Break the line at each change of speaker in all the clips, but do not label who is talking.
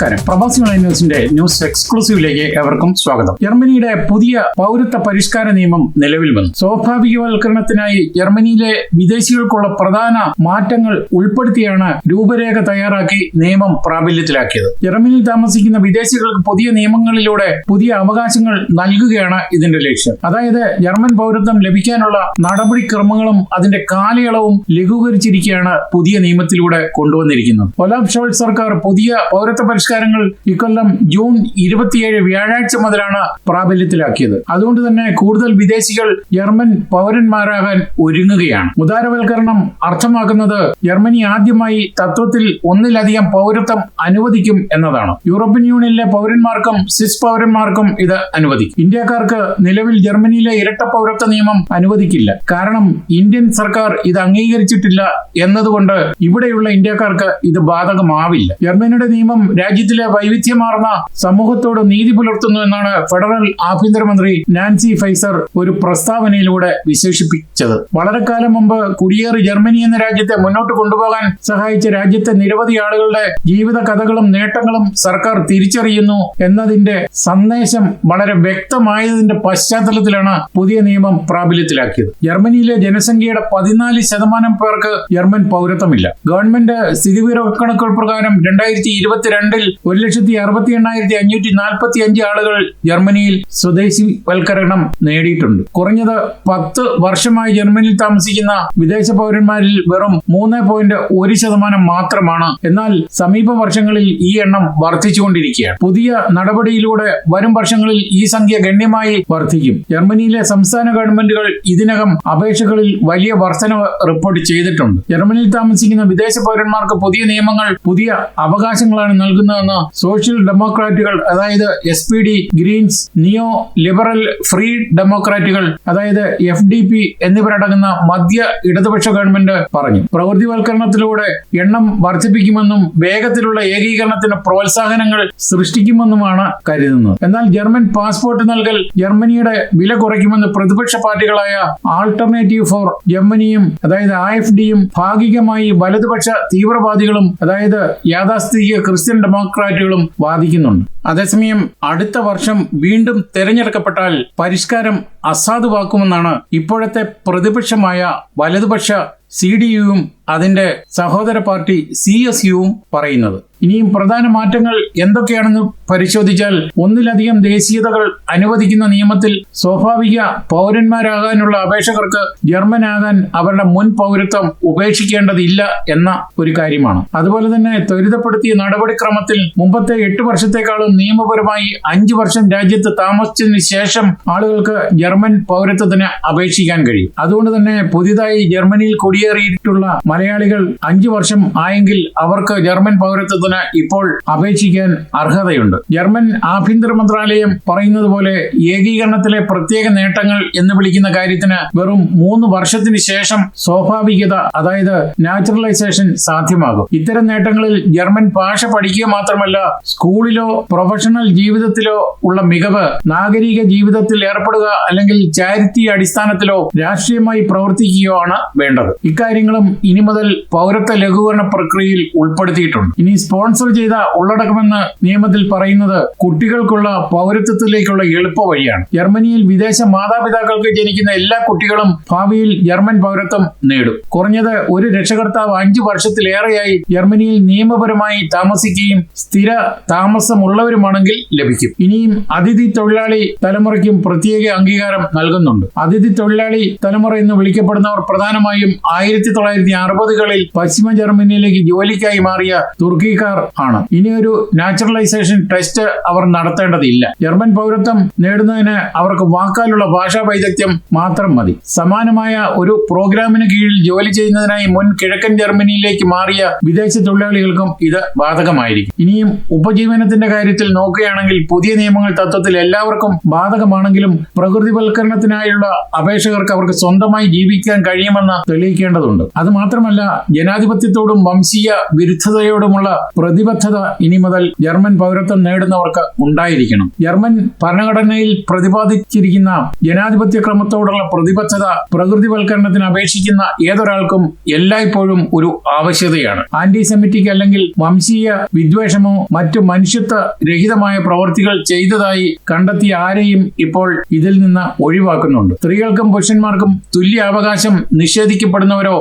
നമസ്കാരം. പ്രവാസി ന്യൂസിന്റെ ന്യൂസ് എക്സ്ക്ലൂസീവിലേക്ക് ഏവർക്കും സ്വാഗതം. ജർമ്മനിയുടെ പുതിയ പൗരത്വ പരിഷ്കാര നിയമം നിലവിൽ വന്നു. സ്വാഭാവികവൽക്കരണത്തിനായി ജർമ്മനിയിലെ വിദേശികൾക്കുള്ള പ്രധാന മാറ്റങ്ങൾ ഉൾപ്പെടുത്തിയാണ് രൂപരേഖ തയ്യാറാക്കി നിയമം പ്രാബല്യത്തിലാക്കിയത്. ജർമ്മനിയിൽ താമസിക്കുന്ന വിദേശികൾക്ക് പുതിയ നിയമങ്ങളിലൂടെ പുതിയ അവകാശങ്ങൾ നൽകുകയാണ് ഇതിന്റെ ലക്ഷ്യം. അതായത് ജർമ്മൻ പൗരത്വം ലഭിക്കാനുള്ള നടപടിക്രമങ്ങളും അതിന്റെ കാലയളവും ലഘൂകരിച്ചിരിക്കുകയാണ് പുതിയ നിയമത്തിലൂടെ കൊണ്ടുവന്നിരിക്കുന്നത്. ഒലാം ഷോൾ സർക്കാർ പുതിയ പൗരത്വ പരിഷ്കാരങ്ങൾ ഇക്കൊല്ലം ജൂൺ ഇരുപത്തിയേഴ് വ്യാഴാഴ്ച മുതലാണ് പ്രാബല്യത്തിലാക്കിയത്. അതുകൊണ്ട് തന്നെ കൂടുതൽ വിദേശികൾ ജർമ്മൻ പൗരന്മാരാകാൻ ഒരുങ്ങുകയാണ്. ഉദാരവൽക്കരണം അർത്ഥമാക്കുന്നത് ജർമ്മനി ആദ്യമായി തത്വത്തിൽ ഒന്നിലധികം പൗരത്വം അനുവദിക്കും എന്നതാണ്. യൂറോപ്യൻ യൂണിയനിലെ പൗരന്മാർക്കും സ്വിസ് പൗരന്മാർക്കും ഇത് അനുവദിക്കും. ഇന്ത്യക്കാർക്ക് നിലവിൽ ജർമ്മനിയിലെ ഇരട്ട പൗരത്വ നിയമം അനുവദിക്കില്ല. കാരണം ഇന്ത്യൻ സർക്കാർ ഇത് അംഗീകരിച്ചിട്ടില്ല എന്നതുകൊണ്ട് ഇവിടെയുള്ള ഇന്ത്യക്കാർക്ക് ഇത് ബാധകമാവില്ല. ജർമ്മനിയുടെ നിയമം രാജ്യത്തിലെ വൈവിധ്യമാർന്ന സമൂഹത്തോട് നീതി പുലർത്തുന്നു എന്നാണ് ഫെഡറൽ ആഭ്യന്തരമന്ത്രി നാൻസി ഫൈസർ ഒരു പ്രസ്താവനയിലൂടെ വിശേഷിപ്പിച്ചത്. വളരെ കാലം മുമ്പ് കുടിയേറി ജർമ്മനി എന്ന രാജ്യത്തെ മുന്നോട്ട് കൊണ്ടുപോകാൻ സഹായിച്ച രാജ്യത്തെ നിരവധി ആളുകളുടെ ജീവിത കഥകളും നേട്ടങ്ങളും സർക്കാർ തിരിച്ചറിയുന്നു എന്നതിന്റെ സന്ദേശം വളരെ വ്യക്തമായതിന്റെ പശ്ചാത്തലത്തിലാണ് പുതിയ നിയമം പ്രാബല്യത്തിലാക്കിയത്. ജർമ്മനിയിലെ ജനസംഖ്യയുടെ പതിനാല് ശതമാനം പേർക്ക് ജർമ്മൻ പൗരത്വമില്ല. ഗവൺമെന്റ് സ്ഥിതിവിവരക്കണക്കുകൾ പ്രകാരം രണ്ടായിരത്തി ഇരുപത്തിരണ്ടിൽ ഒരു ലക്ഷത്തി അറുപത്തി എണ്ണായിരത്തി അഞ്ഞൂറ്റി നാൽപ്പത്തി അഞ്ച് ആളുകൾ ജർമ്മനിയിൽ സ്വദേശി സ്വദേശിവൽക്കരണം നേടിയിട്ടുണ്ട്. കുറഞ്ഞത് പത്ത് വർഷമായി ജർമ്മനിയിൽ താമസിക്കുന്ന വിദേശ പൗരന്മാരിൽ വെറും മൂന്ന് പോയിന്റ് ഒരു ശതമാനം മാത്രമാണ്. എന്നാൽ സമീപ വർഷങ്ങളിൽ ഈ എണ്ണം വർദ്ധിച്ചുകൊണ്ടിരിക്കുകയാണ്. പുതിയ നടപടിയിലൂടെ വരും വർഷങ്ങളിൽ ഈ സംഖ്യ ഗണ്യമായി വർദ്ധിക്കും. ജർമ്മനിയിലെ സംസ്ഥാന ഗവൺമെന്റുകൾ ഇതിനകം അപേക്ഷകളിൽ വലിയ വർധനവ് റിപ്പോർട്ട് ചെയ്തിട്ടുണ്ട്. ജർമ്മനിയിൽ താമസിക്കുന്ന വിദേശ പൗരന്മാർക്ക് പുതിയ നിയമങ്ങൾ പുതിയ അവകാശങ്ങളാണ് നൽകുന്നതെന്ന് സോഷ്യൽ ഡെമോക്രാറ്റുകൾ അതായത് S P D Greens neo liberal free ഡെമോക്രാറ്റുകൾ അതായത് എഫ് ഡി പി എന്നിവരടങ്ങുന്ന മധ്യ ഇടതുപക്ഷ ഗവൺമെന്റ് പറഞ്ഞു. പ്രവൃത്തിവൽക്കരണത്തിലൂടെ എണ്ണം വർദ്ധിപ്പിക്കുമെന്നും വേഗത്തിലുള്ള ഏകീകരണത്തിന് പ്രോത്സാഹനങ്ങൾ സൃഷ്ടിക്കുമെന്നുമാണ് കരുതുന്നത്. എന്നാൽ ജർമ്മൻ പാസ്പോർട്ട് നൽകൽ ജർമ്മനിയുടെ വില കുറയ്ക്കുമെന്ന് പ്രതിപക്ഷ പാർട്ടികളായ ആൾട്ടർനേറ്റീവ് ഫോർ ജർമ്മനിയും അതായത് ആ എഫ് ഡിയും ഭാഗികമായി വലതുപക്ഷ തീവ്രവാദികളും അതായത് യാഥാസ്ഥിതിക ക്രിസ്ത്യൻ ഡെമോക്രാറ്റുകളും വാദിക്കുന്നുണ്ട്. അതേസമയം അടുത്ത വർഷം വീണ്ടും തെരഞ്ഞെടുക്കപ്പെട്ടാൽ പരിഷ്കാരം അസാധുവാക്കുമെന്നാണ് ഇപ്പോഴത്തെ പ്രതിപക്ഷമായ വലതുപക്ഷ സി ഡി യുവും അതിന്റെ സഹോദര പാർട്ടി സി എസ് യുവും പറയുന്നത്. ഇനിയും പ്രധാന മാറ്റങ്ങൾ എന്തൊക്കെയാണെന്ന് പരിശോധിച്ചാൽ ഒന്നിലധികം ദേശീയതകൾ അനുവദിക്കുന്ന നിയമത്തിൽ സ്വാഭാവിക പൗരന്മാരാകാനുള്ള അപേക്ഷകർക്ക് ജർമ്മനാകാൻ അവരുടെ മുൻ പൗരത്വം ഉപേക്ഷിക്കേണ്ടതില്ല എന്ന ഒരു കാര്യമാണ്. അതുപോലെ തന്നെ ത്വരിതപ്പെടുത്തിയ നടപടിക്രമത്തിൽ മുമ്പത്തെ എട്ട് വർഷത്തെക്കാളും നിയമപരമായി അഞ്ചു വർഷം രാജ്യത്ത് താമസിച്ചതിന് ശേഷം ആളുകൾക്ക് ജർമ്മൻ പൗരത്വത്തിന് അപേക്ഷിക്കാൻ കഴിയും. അതുകൊണ്ട് തന്നെ പുതിയതായി ജർമ്മനിയിൽ കുടിയേറിയിട്ടുള്ള മലയാളികൾ അഞ്ചു വർഷം ആയെങ്കിൽ അവർക്ക് ജർമ്മൻ പൗരത്വത്തിന് ഇപ്പോൾ അപേക്ഷിക്കാൻ അർഹതയുണ്ട്. ജർമ്മൻ ആഭ്യന്തര മന്ത്രാലയം പറയുന്നത് പോലെ ഏകീകരണത്തിലെ പ്രത്യേക നേട്ടങ്ങൾ എന്ന് വിളിക്കുന്ന കാര്യത്തിന് വെറും മൂന്ന് വർഷത്തിന് ശേഷം സ്വാഭാവികത അതായത് നാച്ചുറലൈസേഷൻ സാധ്യമാകും. ഇത്തരം നേട്ടങ്ങളിൽ ജർമ്മൻ ഭാഷ പഠിക്കുക മാത്രമല്ല സ്കൂളിലോ പ്രൊഫഷണൽ ജീവിതത്തിലോ ഉള്ള മികവ് നാഗരിക ജീവിതത്തിൽ ഏർപ്പെടുക അല്ലെങ്കിൽ ചാരിറ്റി അടിസ്ഥാനത്തിലോ രാഷ്ട്രീയമായി പ്രവർത്തിക്കുകയോ ആണ് വേണ്ടത്. ഇക്കാര്യങ്ങളും ഇനി മുതൽ പൗരത്വ ലഘൂകരണ പ്രക്രിയയിൽ ഉൾപ്പെടുത്തിയിട്ടുണ്ട്. ഇനി സ്പോൺസർ ചെയ്ത ഉള്ളടക്കമെന്ന് നിയമത്തിൽ പറയുന്നത് കുട്ടികൾക്കുള്ള പൗരത്വത്തിലേക്കുള്ള എളുപ്പ വഴിയാണ്. ജർമ്മനിയിൽ വിദേശ മാതാപിതാക്കൾക്ക് ജനിക്കുന്ന എല്ലാ കുട്ടികളും ഭാവിയിൽ ജർമ്മൻ പൗരത്വം നേടും. കുറഞ്ഞത് ഒരു രക്ഷകർത്താവ് അഞ്ചു വർഷത്തിലേറെയായി ജർമ്മനിയിൽ നിയമപരമായി താമസിക്കുകയും സ്ഥിര താമസമുള്ളവരുമാണെങ്കിൽ ലഭിക്കും. ഇനിയും അതിഥി തൊഴിലാളി തലമുറയ്ക്കും പ്രത്യേക അംഗീകാരം നൽകുന്നുണ്ട്. അതിഥി തൊഴിലാളി തലമുറ എന്ന് വിളിക്കപ്പെടുന്നവർ പ്രധാനമായും ആയിരത്തി തൊള്ളായിരത്തി അറുപതുകളിൽ പശ്ചിമ ജർമ്മനിയിലേക്ക് ജോലിക്കായി മാറിയ തുർക്കിക്കാർ ആണ്. ഇനിയൊരു നാച്ചുറലൈസേഷൻ ടെസ്റ്റ് അവർ നടത്തേണ്ടതില്ല. ജർമ്മൻ പൗരത്വം നേടുന്നതിന് അവർക്ക് വാക്കാലുള്ള ഭാഷാ വൈദഗ്ധ്യം മാത്രം മതി. സമാനമായ ഒരു പ്രോഗ്രാമിന് കീഴിൽ ജോലി ചെയ്യുന്നതിനായി മുൻ കിഴക്കൻ ജർമ്മനിയിലേക്ക് മാറിയ വിദേശ തൊഴിലാളികൾക്കും ഇത് ബാധകമായിരിക്കും. ഇനിയും ഉപജീവനത്തിന്റെ കാര്യത്തിൽ നോക്കുകയാണെങ്കിൽ പുതിയ നിയമങ്ങൾ തത്വത്തിൽ എല്ലാവർക്കും ബാധകമാണെങ്കിലും പ്രകൃതിവൽക്കരണത്തിനായുള്ള അപേക്ഷകർക്ക് അവർക്ക് സ്വന്തമായി ജീവിക്കാൻ കഴിയുമെന്ന് തെളിയിക്കേണ്ടതുണ്ട്. അത് മാത്രമല്ല മാത്രമല്ല ജനാധിപത്യത്തോടും വംശീയ വിരുദ്ധതയോടുമുള്ള പ്രതിബദ്ധത ഇനി മുതൽ ജർമ്മൻ പൗരത്വം നേടുന്നവർക്ക് ഉണ്ടായിരിക്കണം. ജർമ്മൻ ഭരണഘടനയിൽ പ്രതിപാദിച്ചിരിക്കുന്ന ജനാധിപത്യ ക്രമത്തോടുള്ള പ്രതിബദ്ധത പ്രകൃതിവൽക്കരണത്തിന് അപേക്ഷിക്കുന്ന ഏതൊരാൾക്കും എല്ലായ്പ്പോഴും ഒരു ആവശ്യതയാണ്. ആന്റിസെമിറ്റിക് അല്ലെങ്കിൽ വംശീയ വിദ്വേഷമോ മറ്റു മനുഷ്യത്വ രഹിതമായ പ്രവൃത്തികൾ ചെയ്തതായി കണ്ടെത്തിയ ആരെയും ഇപ്പോൾ ഇതിൽ നിന്ന് ഒഴിവാക്കുന്നുണ്ട്. സ്ത്രീകൾക്കും പുരുഷന്മാർക്കും തുല്യ അവകാശം നിഷേധിക്കപ്പെടുന്നവരോ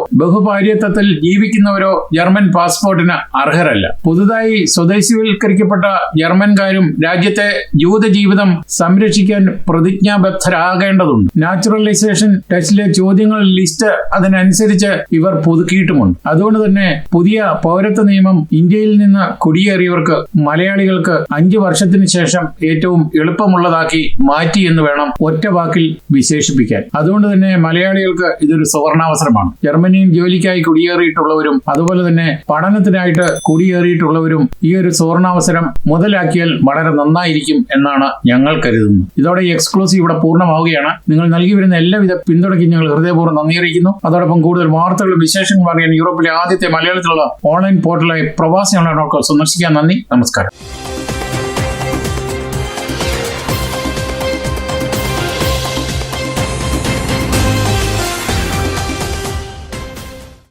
ബഹുഭാര്യത്വത്തിൽ ജീവിക്കുന്നവരോ ജർമ്മൻ പാസ്പോർട്ടിന് അർഹരല്ല. പുതുതായി സ്വദേശിവൽക്കരിക്കപ്പെട്ട ജർമ്മൻകാരും രാജ്യത്തെ ജൂത ജീവിതം സംരക്ഷിക്കാൻ പ്രതിജ്ഞാബദ്ധരാകേണ്ടതുണ്ട്. നാച്ചുറലൈസേഷൻ ടെസ്റ്റിലെ ചോദ്യങ്ങൾ ലിസ്റ്റ് അതിനനുസരിച്ച് ഇവർ പുതുക്കിയിട്ടുമുണ്ട്. അതുകൊണ്ട് തന്നെ പുതിയ പൗരത്വ നിയമം ഇന്ത്യയിൽ നിന്ന് കുടിയേറിയവർക്ക് മലയാളികൾക്ക് അഞ്ചു വർഷത്തിന് ശേഷം ഏറ്റവും എളുപ്പമുള്ളതാക്കി മാറ്റി എന്ന് വേണം ഒറ്റ വാക്കിൽ വിശേഷിപ്പിക്കാൻ. അതുകൊണ്ട് തന്നെ മലയാളികൾക്ക് ഇതൊരു സുവർണാവസരമാണ്. ജർമ്മനിയിൽ ജോലിക്കായി കുടിയേറിയിട്ടുള്ളവരും അതുപോലെ തന്നെ പഠനത്തിനായിട്ട് കുടിയേറിയിട്ടുള്ളവരും ഈ ഒരു സുവർണാവസരം മുതലാക്കിയാൽ വളരെ നന്നായിരിക്കും എന്നാണ് ഞങ്ങൾ കരുതുന്നത് ഇതോടെ എക്സ്ക്ലൂസീവ് ഇവിടെ പൂർണമാവുകയാണ്. നിങ്ങൾ നൽകി വരുന്ന എല്ലാവിധ പിന്തുണയ്ക്കും ഞങ്ങൾ ഹൃദയപൂർവം നന്ദി അറിയിക്കുന്നു. അതോടൊപ്പം കൂടുതൽ വാർത്തകളും വിശേഷങ്ങളും അറിയാൻ യൂറോപ്പിലെ ആദ്യത്തെ മലയാളത്തിലുള്ള ഓൺലൈൻ പോർട്ടലായ പ്രവാസി ഓൺലൈൻ സന്ദർശിക്കാൻ നന്ദി. നമസ്കാരം.